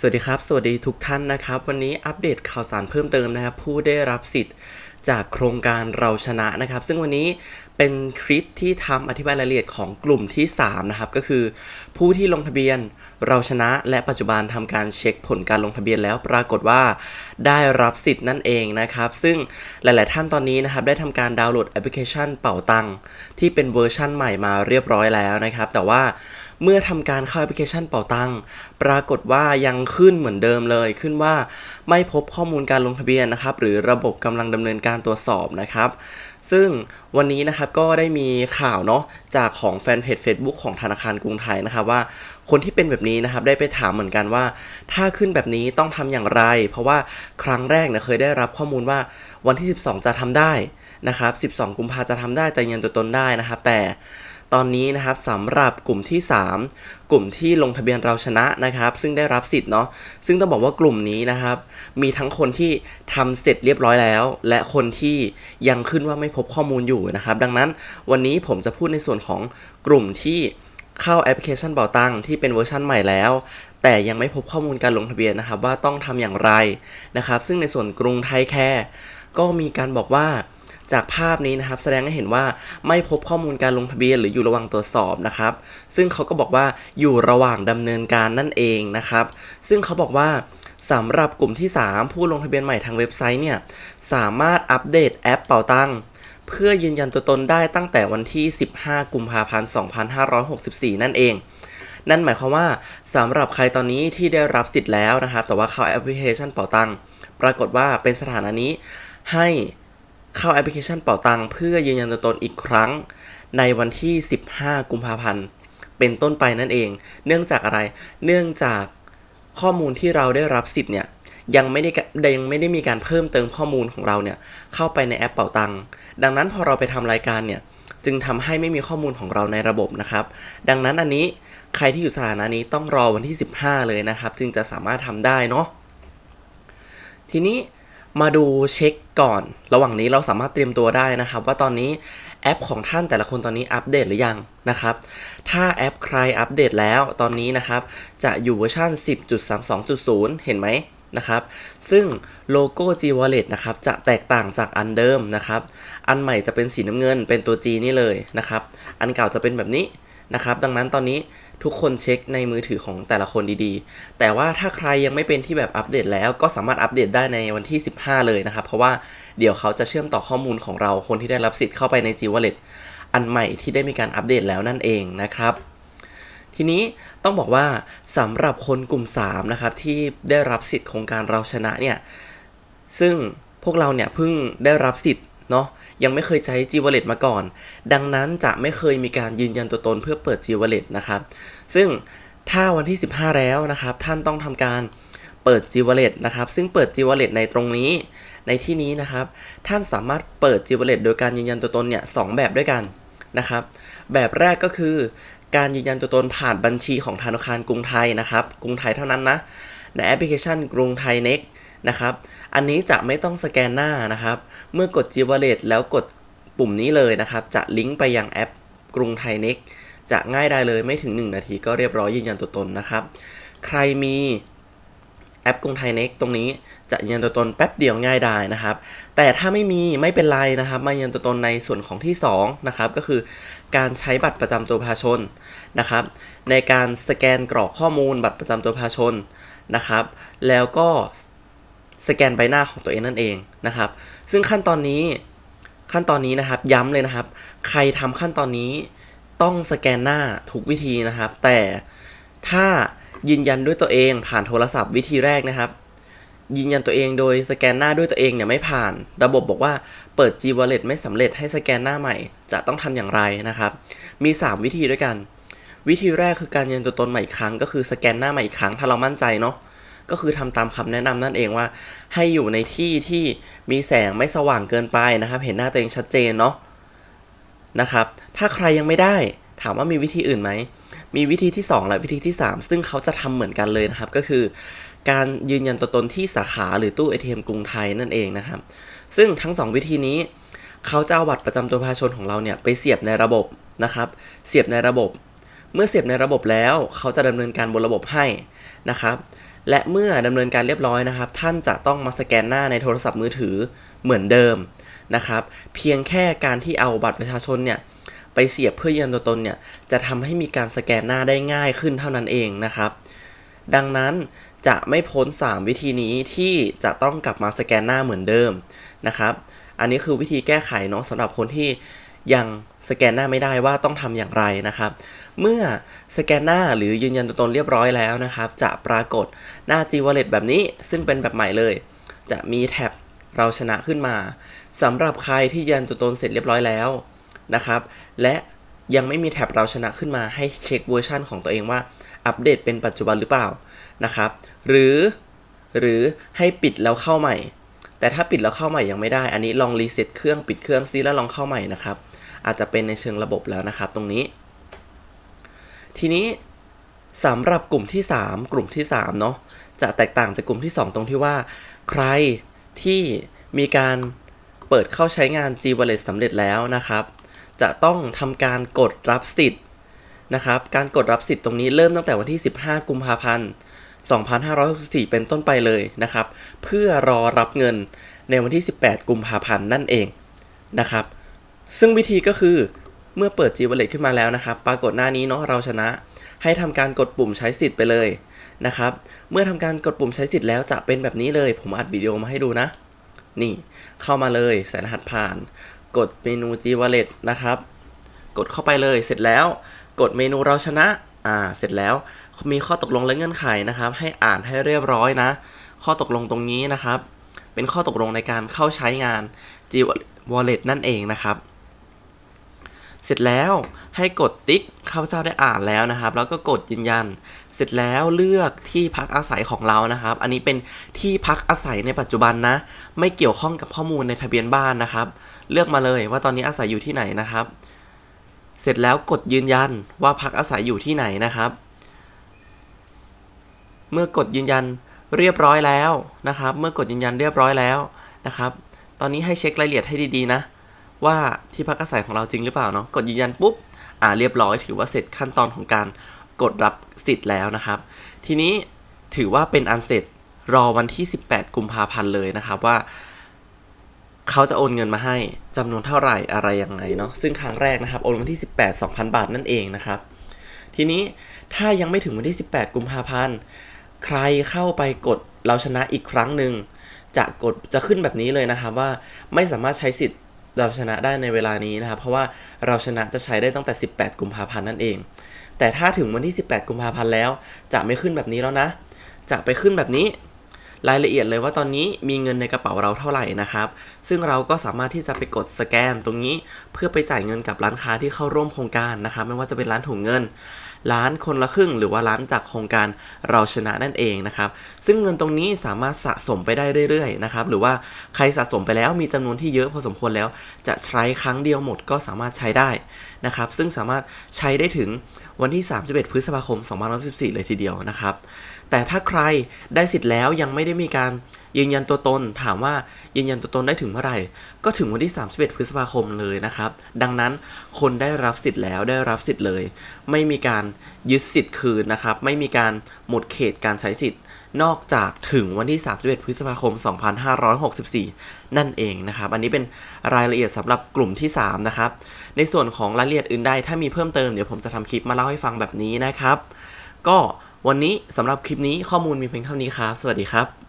สวัสดีครับ สวัสดีทุกท่านนะครับ วันนี้อัปเดตข่าวสารเพิ่มเติมนะครับ ผู้ได้รับสิทธิ์จากโครงการเราชนะนะครับ ซึ่งวันนี้เป็นคลิปที่ทำอธิบายรายละเอียดของกลุ่มที่3นะครับก็คือ ผู้ที่ลงทะเบียนเราชนะและปัจจุบันทำการเช็คผลการลงทะเบียนแล้วปรากฏว่าได้รับสิทธิ์นั่นเองนะครับ ซึ่งหลาย ๆ ท่านตอนนี้นะครับได้ทำการดาวน์โหลดแอปพลิเคชันเป่าตังที่เป็นเวอร์ชั่นใหม่มาเรียบร้อยแล้วนะครับ แต่ว่า เมื่อทำการเข้าแอปพลิเคชันเป่าตังปรากฏว่ายังขึ้นเหมือนเดิมเลย ขึ้นว่าไม่พบข้อมูลการลงทะเบียนนะครับ หรือระบบกำลังดำเนินการตรวจสอบนะครับ ซึ่งวันนี้นะครับก็ได้มีข่าวเนาะจากของแฟนเพจ Facebook ของธนาคารกรุงไทยนะครับว่าคนที่เป็นแบบนี้นะครับได้ไปถามเหมือนกันว่า ถ้าขึ้นแบบนี้ต้องทำอย่างไร เพราะว่าครั้งแรกเนี่ยเคยได้รับข้อมูลว่าวันที่ 12 จะทำได้นะครับ 12 กุมภาจะทำได้จะยืนยันตัวตนได้นะครับ แต่ ตอนนี้นะครับสำหรับกลุ่มที่ 3 กลุ่มที่ลงทะเบียนเราชนะนะครับ ซึ่งได้รับสิทธิ์เนาะซึ่งต้องบอกว่ากลุ่มนี้นะครับ มีทั้งคนที่ทำเสร็จเรียบร้อยแล้ว และคนที่ยังขึ้นว่าไม่พบข้อมูลอยู่นะครับ ดังนั้นวันนี้ผมจะพูดในส่วนของกลุ่มที่เข้าแอปพลิเคชันเป่าตังที่เป็นเวอร์ชันใหม่แล้ว แต่ยังไม่พบข้อมูลการลงทะเบียนนะครับ ว่าต้องทำอย่างไรนะครับ ซึ่งในส่วนกรุงไทยแคร์ก็มีการบอกว่า จากภาพนี้นะครับ แสดงให้เห็นว่าไม่พบข้อมูลการลงทะเบียนหรืออยู่ระหว่างตรวจสอบนะครับ ซึ่งเขาก็บอกว่าอยู่ระหว่างดำเนินการนั่นเองนะครับ ซึ่งเขาบอกว่าสำหรับกลุ่มที่ 3 ผู้ลงทะเบียนใหม่ทางเว็บไซต์เนี่ยสามารถอัปเดตแอปเป่าตังเพื่อยืนยันตัวตนได้ตั้งแต่วันที่ 15 กุมภาพันธ์ 2564 นั่นเอง นั่นหมายความว่าสำหรับใครตอนนี้ที่ได้รับสิทธิ์แล้วนะครับ แต่ว่าเข้าแอปพลิเคชันเป่าตัง ปรากฏว่าเป็นสถานะนี้ให้ เข้าแอปพลิเคชันเป่าตังเพื่อยืนยันตัวตนอีกครั้ง ในวันที่ 15 กุมภาพันธ์ เป็นต้นไปนั่นเอง เนื่องจากอะไร เนื่องจากข้อมูลที่เราได้รับสิทธิ์เนี่ยยังไม่ได้ยังไม่ได้มีการเพิ่มเติมข้อมูลของเราเนี่ยเข้าไปในแอปเป่าตังดังนั้นพอเราไปทำรายการเนี่ยจึงทำให้ไม่มีข้อมูลของเราในระบบนะครับ ดังนั้นอันนี้ใครที่อยู่สถานะนี้ต้องรอวันที่ 15 เลยนะครับ จึงจะสามารถทำได้เนาะทีนี้ มาดูเช็คก่อน ระหว่างนี้เราสามารถเตรียมตัวได้นะครับ ว่าตอนนี้แอปของท่านแต่ละคนตอนนี้อัปเดตหรือยังนะครับ ถ้าแอปใครอัปเดตแล้วตอนนี้นะครับ จะอยู่เวอร์ชัน10.32.0 เห็นไหมนะครับ ซึ่งโลโก้ G Wallet นะครับ จะแตกต่างจากอันเดิมนะครับ อันใหม่จะเป็นสีน้ำเงินเป็นตัว G นี่เลยนะครับ อันเก่าจะเป็นแบบนี้นะครับ ดังนั้นตอนนี้ ทุกคนเช็คในมือถือของแต่ละคนดีๆ แต่ว่าถ้าใครยังไม่เป็นที่แบบอัปเดตแล้วก็สามารถอัปเดตได้ในวันที่ 15 เลยนะครับ เพราะว่าเดี๋ยวเขาจะเชื่อมต่อข้อมูลของเราคนที่ได้รับสิทธิ์เข้าไปใน G Wallet อันใหม่ที่ได้มีการอัปเดตแล้วนั่นเองนะครับ ทีนี้ต้องบอกว่าสำหรับคนกลุ่ม 3 นะครับ ที่ได้รับสิทธิ์โครงการเราชนะเนี่ยซึ่งพวกเราเนี่ยเพิ่งได้รับสิทธิ์เนาะ ยังไม่เคยใช้ G Wallet มาก่อน ดังนั้นจะไม่เคยมีการยืนยันตัวตนเพื่อเปิด G Wallet นะครับ ซึ่งถ้าวันที่ 15 แล้วนะครับ ท่านต้องทำการเปิด G Wallet นะครับ ซึ่งเปิด G Wallet ในตรงนี้ ในที่นี้นะครับ ท่านสามารถเปิด G Wallet โดยการยืนยันตัวตนเนี่ยสองแบบด้วยกันนะครับ แบบแรกก็คือการยืนยันตัวตนผ่านบัญชีของธนาคารกรุงไทยนะครับ กรุงไทยเท่านั้นนะ ในแอปพลิเคชันกรุงไทย Next น นะครับ อันนี้จะไม่ต้องสแกนหน้านะครับ เมื่อกด G Wallet แล้วกดปุ่มนี้เลยนะครับ จะลิงก์ไปยังแอปกรุงไทย Next จะง่ายได้เลยไม่ถึง 1 นาทีก็เรียบร้อยยืนยันตัวตนนะครับ ใครมีแอปกรุงไทย Next ตรงนี้จะยืนยันตัวตนแป๊บเดียวง่ายได้นะครับ แต่ถ้าไม่มีไม่เป็นไรนะครับ มายืนยันตัวตนในส่วนของที่2นะครับก็คือการใช้บัตรประจำตัวประชาชนนะครับ ในการสแกนกรอกข้อมูลบัตรประจำตัวประชาชนนะครับ แล้วก็ สแกนใบหน้าของตัวเองนั่นเองนะครับ ซึ่งขั้นตอนนี้ขั้นตอนนี้นะครับย้ำเลยนะครับ ใครทำขั้นตอนนี้ต้องสแกนหน้าทุกวิธีนะครับ แต่ถ้ายืนยันด้วยตัวเองผ่านโทรศัพท์วิธีแรกนะครับ ยืนยันตัวเองโดยสแกนหน้าด้วยตัวเองเนี่ยไม่ผ่าน ระบบบอกว่าเปิด G Wallet ไม่สำเร็จให้สแกนหน้าใหม่ จะต้องทำอย่างไรนะครับ มี 3 วิธีด้วยกัน วิธีแรกคือการยืนยันตัวตนใหม่อีกครั้ง ก็คือสแกนหน้าใหม่อีกครั้งถ้าเรามั่นใจเนาะ ก็คือทำตามคำแนะนำนั่นเองว่า ให้อยู่ในที่ที่มีแสงไม่สว่างเกินไปนะครับ เห็นหน้าตัวเองชัดเจนเนาะนะครับ ถ้าใครยังไม่ได้ถามว่ามีวิธีอื่นไหม มีวิธีที่ 2 และวิธีที่ 3 ซึ่งเขาจะทำเหมือนกันเลยนะครับ ก็คือ การยืนยันตัวตนที่สาขาหรือตู้ ATM กรุงไทยนั่นเองนะครับ ซึ่งทั้ง 2 วิธีนี้ เขาจะเอาบัตรประจำตัวประชาชนของเราเนี่ยไปเสียบในระบบนะครับ เสียบในระบบ เมื่อเสียบในระบบแล้ว เขาจะดำเนินการบนระบบให้นะครับ และเมื่อดำเนินการเรียบร้อยนะครับ ท่านจะต้องมาสแกนหน้าในโทรศัพท์มือถือเหมือนเดิมนะครับ เพียงแค่การที่เอาบัตรประชาชนเนี่ยไปเสียบเพื่อยืนยันตัวตนเนี่ยจะทำให้มีการสแกนหน้าได้ง่ายขึ้นเท่านั้นเองนะครับ ดังนั้นจะไม่พ้น 3 วิธีนี้ที่จะต้องกลับมาสแกนหน้าเหมือนเดิมนะครับ อันนี้คือวิธีแก้ไขเนาะสำหรับคนที่ ยังสแกนหน้าไม่ได้ว่าต้องทำอย่างไรนะครับ เมื่อสแกนหน้าหรือยืนยันตัวตนเรียบร้อยแล้วนะครับ จะปรากฏหน้า G Wallet แบบนี้ซึ่งเป็นแบบใหม่เลย จะมีแท็บเราชนะขึ้นมาสำหรับใครที่ยืนยันตัวตนเสร็จเรียบร้อยแล้วนะครับ และยังไม่มีแท็บเราชนะขึ้นมาให้เช็คเวอร์ชันของตัวเองว่าอัปเดตเป็นปัจจุบันหรือเปล่านะครับ หรือหรือให้ปิดแล้วเข้าใหม่ แต่ถ้าปิดแล้วเข้าใหม่ยังไม่ได้ อันนี้ลองรีเซ็ตเครื่องปิดเครื่องซิแล้วลองเข้าใหม่นะครับ อาจจะเป็นในเชิงระบบแล้วนะครับตรงนี้ ทีนี้สำหรับกลุ่มที่ 3 กลุ่มที่3เนาะจะแตกต่างจากกลุ่มที่ 2 ตรงที่ว่า ใครที่มีการเปิดเข้าใช้งาน G Wallet สำเร็จแล้วนะครับ จะต้องทำการกดรับสิทธิ์นะครับ การกดรับสิทธิ์ตรงนี้เริ่มตั้งแต่วันที่ 15 กุมภาพันธ์ 2564 เป็นต้นไปเลยนะครับ เพื่อรอรับเงินในวันที่ 18 กุมภาพันธ์นั่นเองนะครับ ซึ่งวิธีก็คือเมื่อเปิด G Wallet ขึ้นมาแล้วนะครับ ปรากฏหน้านี้เนาะเราชนะ ให้ทำการกดปุ่มใช้สิทธิ์ไปเลยนะครับ เมื่อทำการกดปุ่มใช้สิทธิ์แล้วจะเป็นแบบนี้เลย ผมอัดวิดีโอมาให้ดูนะ นี่เข้ามาเลยใส่รหัสผ่าน กดเมนู G Wallet นะครับ กดเข้าไปเลยเสร็จแล้ว กดเมนูเราชนะ อ่า เสร็จแล้วมีข้อตกลงและเงื่อนไขนะครับ ให้อ่านให้เรียบร้อยนะ ข้อตกลงตรงนี้นะครับ เป็นข้อตกลงในการเข้าใช้งาน G Wallet นั่นเองนะครับ เสร็จแล้วให้กดติ๊กข้าพเจ้าได้อ่านแล้วนะครับ แล้วก็กดยืนยัน เสร็จแล้วเลือกที่พักอาศัยของเรานะครับ อันนี้เป็นที่พักอาศัยในปัจจุบันนะ ไม่เกี่ยวข้องกับข้อมูลในทะเบียนบ้านนะครับ เลือกมาเลยว่าตอนนี้อาศัยอยู่ที่ไหนนะครับ เสร็จแล้วกดยืนยันว่าพักอาศัยอยู่ที่ไหนนะครับ เมื่อกดยืนยันเรียบร้อยแล้วนะครับ เมื่อกดยืนยันเรียบร้อยแล้วนะครับ ตอนนี้ให้เช็ครายละเอียดให้ดีๆนะ ว่าที่พักอาศัยของเราจริงหรือเปล่าเนาะกดยืนยันปุ๊บอ่าเรียบร้อยถือว่าเสร็จขั้นตอนของการกดรับสิทธิ์แล้วนะครับ ทีนี้ถือว่าเป็นอันเสร็จรอวันที่ 18 กุมภาพันธ์เลยนะครับว่า เขาจะโอนเงินมาให้จำนวนเท่าไหร่อะไรยังไงเนาะซึ่งครั้งแรกนะครับโอนวันที่ 18 2,000 บาทนั่นเองนะครับ ทีนี้ถ้ายังไม่ถึงวันที่ 18 กุมภาพันธ์ใครเข้าไปกดเราชนะอีกครั้งหนึ่งจะกดจะขึ้นแบบนี้เลยนะครับว่าไม่สามารถใช้สิทธิ์ เราชนะได้ในเวลานี้นะครับ เพราะว่าเราชนะจะใช้ได้ตั้งแต่ 18 กุมภาพันธ์นั่นเอง แต่ถ้าถึงวันที่ 18 กุมภาพันธ์แล้ว จะไม่ขึ้นแบบนี้แล้วนะ จะไปขึ้นแบบนี้ รายละเอียดเลยว่าตอนนี้มีเงินในกระเป๋าเราเท่าไหร่นะครับ ซึ่งเราก็สามารถที่จะไปกดสแกนตรงนี้ เพื่อไปจ่ายเงินกับร้านค้าที่เข้าร่วมโครงการนะครับ ไม่ว่าจะเป็นร้านถุงเงิน ร้านคนละครึ่ง หรือว่าร้านจากโครงการเราชนะนั่นเองนะครับ ซึ่งเงินตรงนี้สามารถสะสมไปได้เรื่อยๆนะครับ หรือว่าใครสะสมไปแล้วมีจำนวนที่เยอะพอสมควรแล้ว จะใช้ครั้งเดียวหมดก็สามารถใช้ได้นะครับ ซึ่งสามารถใช้ได้ถึงวันที่ 31 พฤษภาคม2514 เลยทีเดียวนะครับ แต่ถ้าใครได้สิทธิ์แล้วยังไม่ได้มีการ ยืนยันตัวตนถามว่ายืนยันตัวตนได้ถึงเมื่อไหร่ ก็ถึงวันที่ 31 พฤษภาคมเลยนะครับ ดังนั้นคนได้รับสิทธิ์แล้วได้รับสิทธิ์เลย ไม่มีการยึดสิทธิ์คืนนะครับ ไม่มีการหมดเขตการใช้สิทธิ์ นอกจากถึงวันที่ 31 พฤษภาคม 2564 นั่นเองนะครับ อันนี้เป็นรายละเอียดสำหรับกลุ่มที่ 3 นะครับ ในส่วนของรายละเอียดอื่นใดถ้ามีเพิ่มเติมเดี๋ยวผมจะทำคลิปมาเล่าให้ฟังแบบนี้นะครับ ก็วันนี้สำหรับคลิปนี้ข้อมูลมีเพียงเท่านี้ครับ สวัสดีครับ